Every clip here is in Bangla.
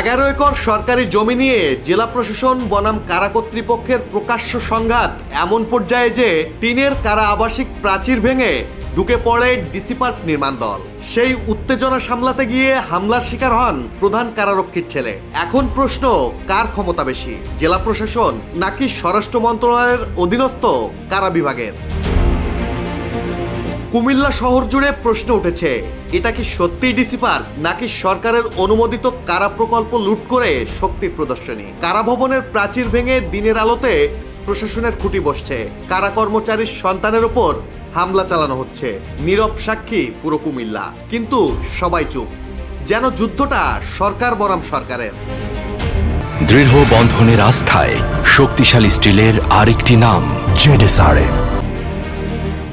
এগারো একর সরকারি জমি নিয়ে জেলা প্রশাসন, বনাম কারা কর্তৃপক্ষের প্রকাশ্য সংঘাত, এমন পর্যায়ে যে টিনের কারা আবাসিক প্রাচীর ভেঙে ঢুকে পড়ে ডিসি পার্ক নির্মাণ দল। সেই উত্তেজনা সামলাতে গিয়ে হামলার শিকার হন প্রধান কারারক্ষীর ছেলে। এখন প্রশ্ন, কার ক্ষমতা বেশি, জেলা প্রশাসন নাকি স্বরাষ্ট্র মন্ত্রণালয়ের অধীনস্থ কারা বিভাগের? কুমিল্লা শহর জুড়ে প্রশ্ন উঠেছে, এটা কি সত্যিই ডিসি পার্ক, নাকি সরকারের অনুমোদিত কারা প্রকল্প লুট করে শক্তির প্রদর্শনী? কারা ভবনের প্রাচীর ভেঙে দিনের আলোতে প্রশাসনের খুঁটি বসছে? কারা কর্মচারীর সন্তানের ওপর হামলা চালানো হচ্ছে? নীরব সাক্ষী পুরো কুমিল্লা। কিন্তু সবাই চুপ। যেন যুদ্ধটা সরকার বনাম সরকারের। দৃঢ় বন্ধনের আস্থায় শক্তিশালী স্টিলের আরেকটি নাম, জেডেসআরএম।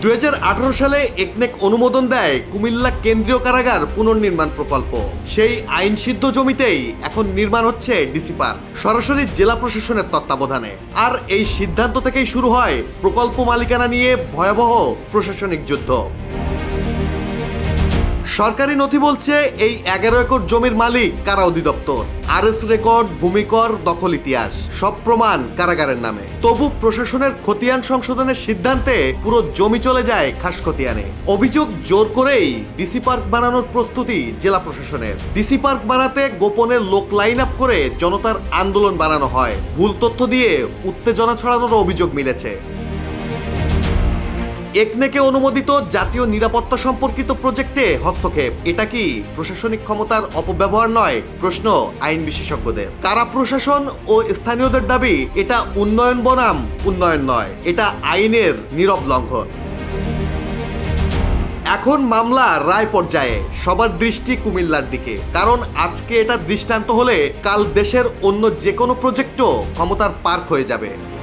দু হাজার আঠারো সালে একনেক অনুমোদন দেয় কুমিল্লা কেন্দ্রীয় কারাগার পুনর্নির্মাণ প্রকল্প। সেই আইন সিদ্ধ জমিতেই এখন নির্মাণ হচ্ছে ডিসি পার্ক, সরাসরি জেলা প্রশাসনের তত্ত্বাবধানে। আর এই সিদ্ধান্ত থেকেই শুরু হয় প্রকল্প মালিকানা নিয়ে ভয়াবহ প্রশাসনিক যুদ্ধ। সরকারি নথি বলছে এই এগারো একর জমির মালিক কারা অধিদপ্তর? আর এস রেকর্ড, ভূমিকর, দখল ইতিহাস, সব প্রমাণ কারাগারের নামে। তবু প্রশাসনের খতিয়ান সংশোধনের সিদ্ধান্তে পুরো জমি চলে যায় খাস খতিয়ানে। অভিযোগ জোর করেই ডিসি পার্ক বানানোর প্রস্তুতি জেলা প্রশাসনের। ডিসি পার্ক বানাতে গোপনে লোক লাইন আপ করে জনতার আন্দোলন বানানো হয়। ভুল তথ্য দিয়ে উত্তেজনা ছড়ানোর অভিযোগ মিলেছে। একনেকে অনুমোদিত জাতীয় নিরাপত্তা সম্পর্কিত প্রজেক্টে হস্তক্ষেপ। এটা কি প্রশাসনিক ক্ষমতার অপব্যবহার নয়? প্রশ্ন আইন বিশেষজ্ঞদের। কারা প্রশাসন ও স্থানীয়দের দাবি, এটা উন্নয়ন বনাম, উন্নয়ন নয়, এটা আইনের নীরব লঙ্ঘন। এখন মামলা রায় পর্যায়ে, সবার দৃষ্টি কুমিল্লার দিকে। কারণ আজকে এটা দৃষ্টান্ত হলে কাল দেশের অন্য যে কোনো প্রজেক্টও ক্ষমতার পার্ক হয়ে যাবে।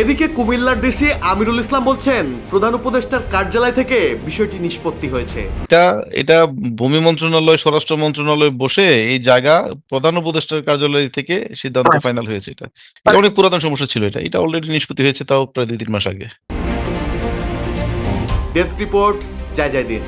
এদিকে কুমিল্লার ডিসি আমিরুল ইসলাম বলছেন প্রধান উপদেষ্টার কার্যালয় থেকে বিষয়টি নিষ্পত্তি হয়েছে। এটা এটা ভূমি মন্ত্রণালয় স্বরাষ্ট্র মন্ত্রণালয় বসে এই জায়গা প্রধান উপদেষ্টার কার্যালয় থেকে সিদ্ধান্ত ফাইনাল হয়েছে এটা। এটা অনেক পুরাতন সমস্যা ছিল এটা। এটা অলরেডি নিষ্পত্তি হয়েছে তাও প্রায় দুই তিন মাস আগে। ডেস্ক রিপোর্ট জয় জয় দিন